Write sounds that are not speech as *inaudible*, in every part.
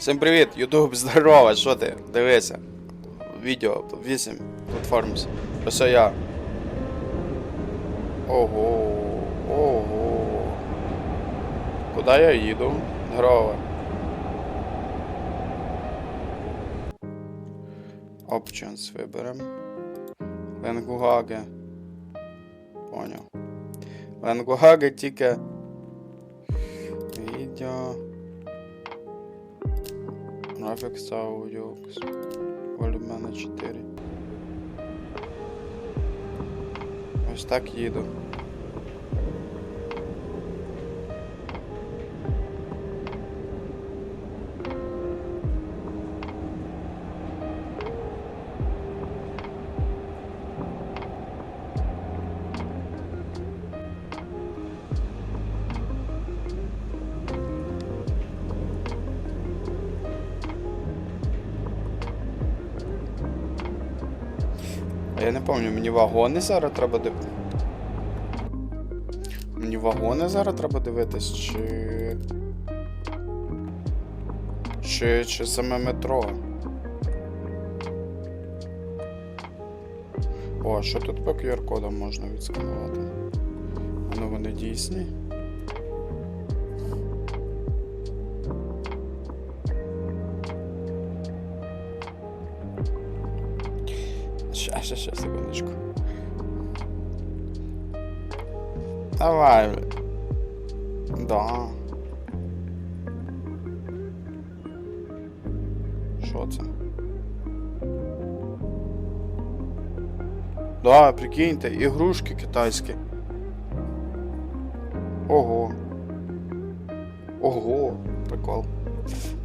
Всім привіт, Ютуб, *laughs* здорово, що ти? Дивися. Відео 8 платформс. Ось я. Ого, ого. Куди я їду? Здорово. Options виберем. Ленгугаге. Понял. Ленгугаге тільки. Відео. Graphics Audio. Волю в мене 4. Ось так їду. Я не пам'ятаю, мені вагони зараз треба дивитися. Мені вагони зараз треба дивитись, чи. Чи, чи саме метро. О, що тут по QR-кодам можна відсканувати? А ну вони дійсні. Ща, ща, секундочку. Давай. Да. Що це? Да, прикиньте, ігрушки китайські. Ого. Ого, прикол.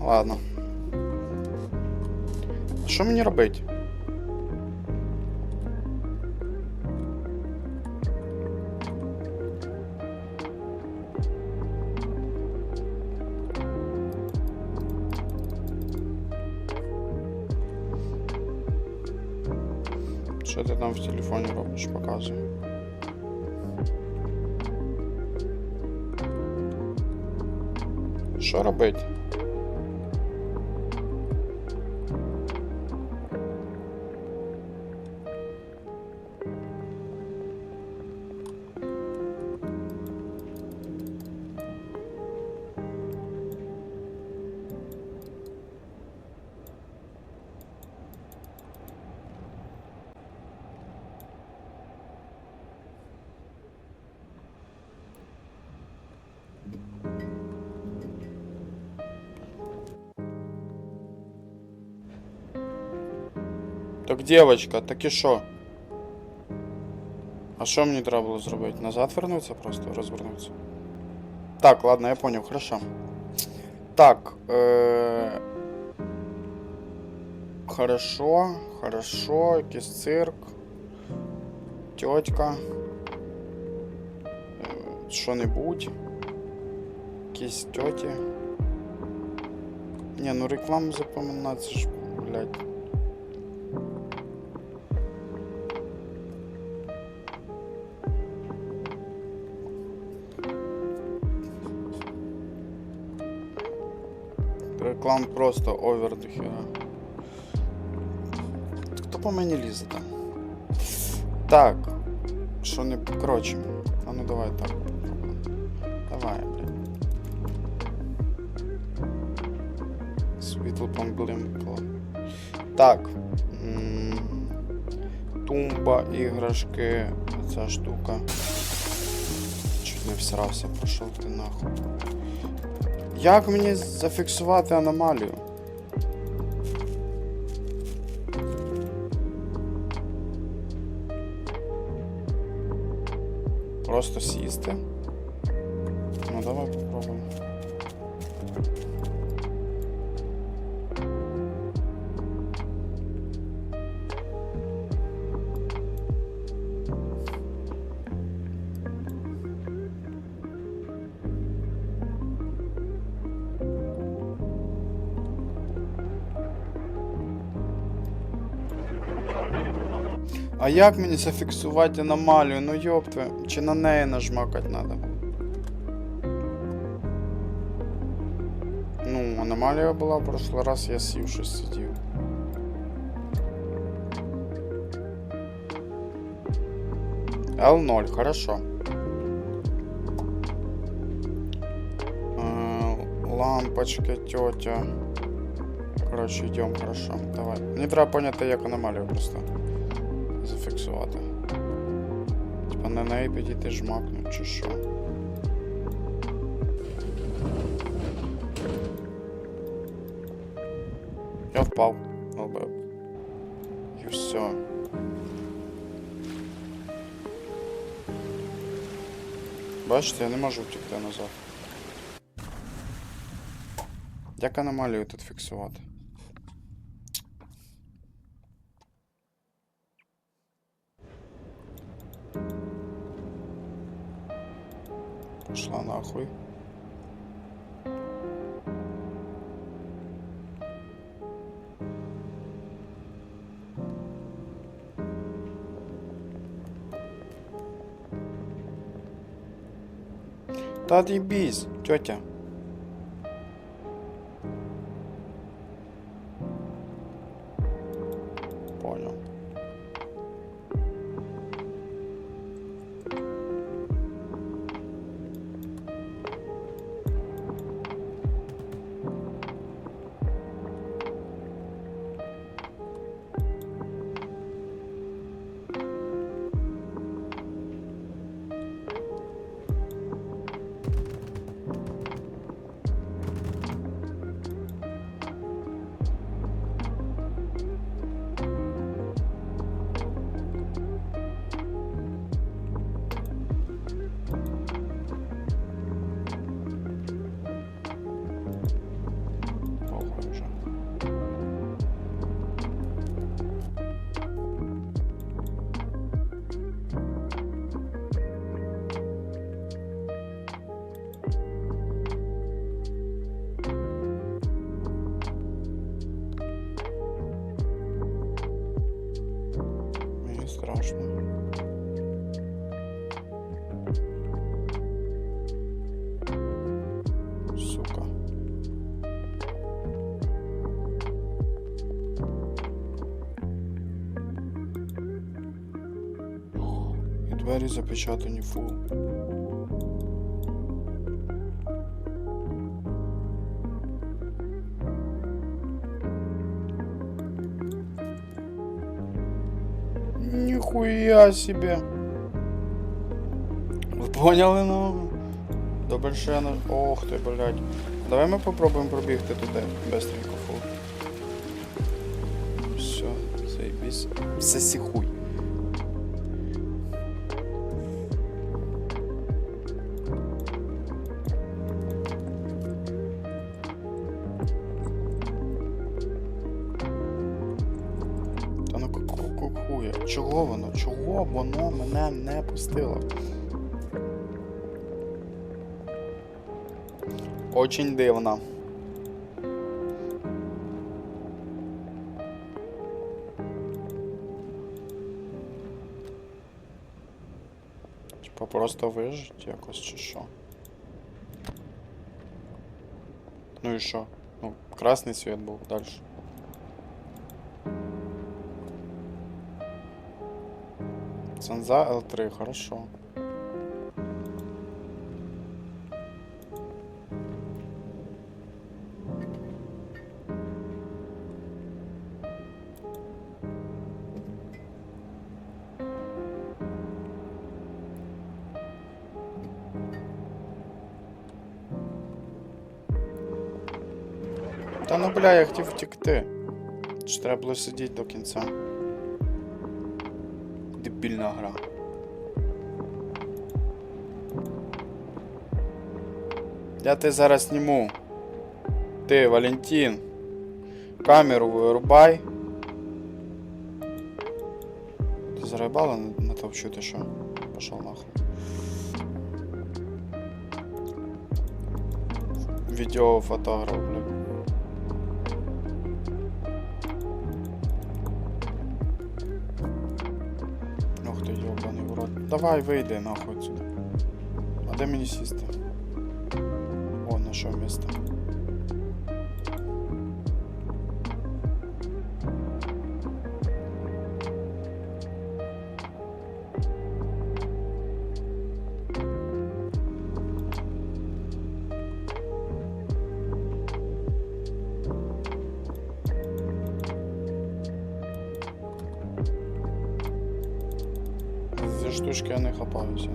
Ладно. Що мені робити? Що ти там в телефоні робиш, показуй. Що робить? Так, девочка, так і що? А що мені треба було зробити? Назад вернуться просто, розвернутися. Так, ладно, я понял, хорошо. Так, э... Хорошо, хорошо, якийсь цирк. Тьотька. Е, Що-небудь. Якісь тьоті. Не, ну рекламу запоминати, це ж, блядь. Реклам просто овер до хера. Хто по мені лізе там? Так. Що не. Коротше. А ну давай так. Давай, блін. Світло помблимкало. Так. Тумба, іграшки. Ця штука. Чуть не всрався, пішов ти нахуй. Як мені зафіксувати аномалію? Просто сісти. А як мені зафіксувати аномалію? Ну йоптве, чи на неї нажмакати треба? Ну, аномалія. була в прошлый раз, я сів щось сидів. Л0, хорошо. Э, Лампочка, тетя. Коротше, йдемо, хорошо. Давай. Мені треба поняти, як аномалію просто зафіксувати. Типа на неї підійти жмакнуть чи що. Я впав. Лобив. І все. Бачите, я не можу втікти назад. Як аномалію тут фіксувати? Пошла нахуй. Та отъебись, тетя. Понял. Двері запечатані фул. Ніхуя себе. Ви поняли ну? Добре, що на... Ох ти, блядь. Давай ми попробуємо пробігти туди. Бестренько фул. Все, заебись. Соси мене не пустило? Очень дивно. Типа просто вижить якось чи що? Ну і що? Ну, красний світ був далі. Ценза L3, хорошо. Та ну бля, я хотів втекти. Чи треба було сидіти до кінця? Дебільна гра. Я тебе зараз зніму. Ти, Валентин. Камеру вирубай. Ти зараїбала на, товчу, ти що? Пошел нахуй. Відеофотограф, блядь. Рот. Давай вийди нахуй отсюда. А де мені сісти? О, нашов місце. Штучки я не хапаюся,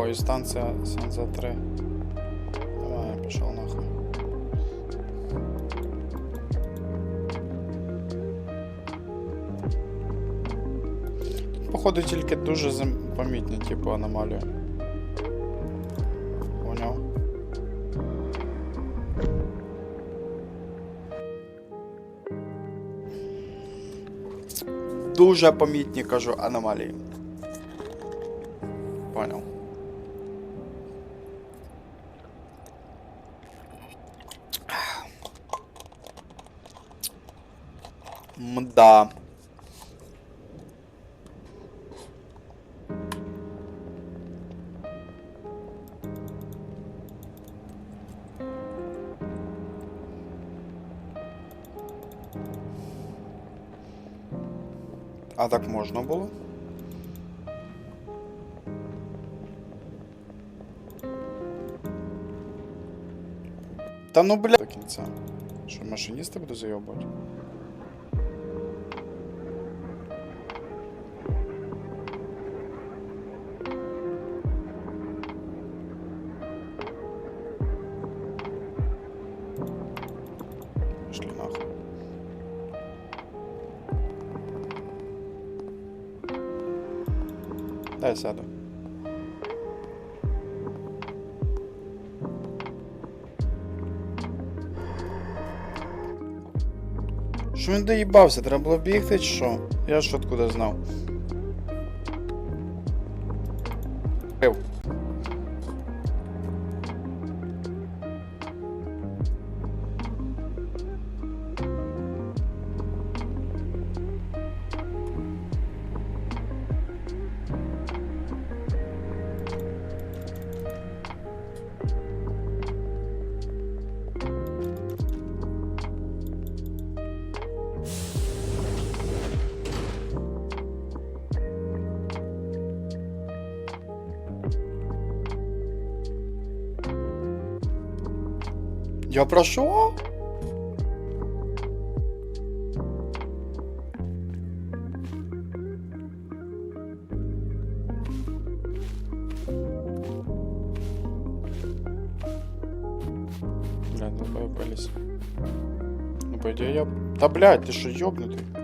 Ой, станція Санза 3. Давай, пішов нахуй. Походу тільки дуже зам- помітні, типу, аномалії. Поняв. Дуже помітні, кажу, аномалії. Мда. А так можна було? Та ну бля до кінця. Що машиніста буду зайобувати? Сяду. Що він доїбався? Треба було бігти чи що? Я ж откуда знав. Я про що? Блядь, ну вылез. Ну, по идее, я... Да, блядь, ты что, ёбнутый?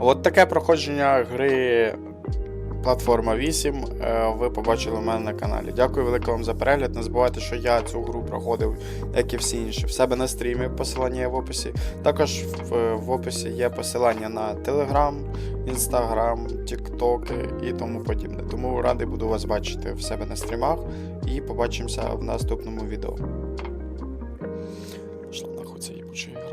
От таке проходження гри Платформа 8 е, ви побачили у мене на каналі. Дякую велике вам за перегляд. Не забувайте, що я цю гру проходив, як і всі інші, в себе на стрімі. Посилання є в описі. Також в, в описі є посилання на Telegram, Instagram, TikTok і тому подібне. Тому радий буду вас бачити в себе на стрімах і побачимося в наступному відео. Пішла нахуй ця їбуча ігра.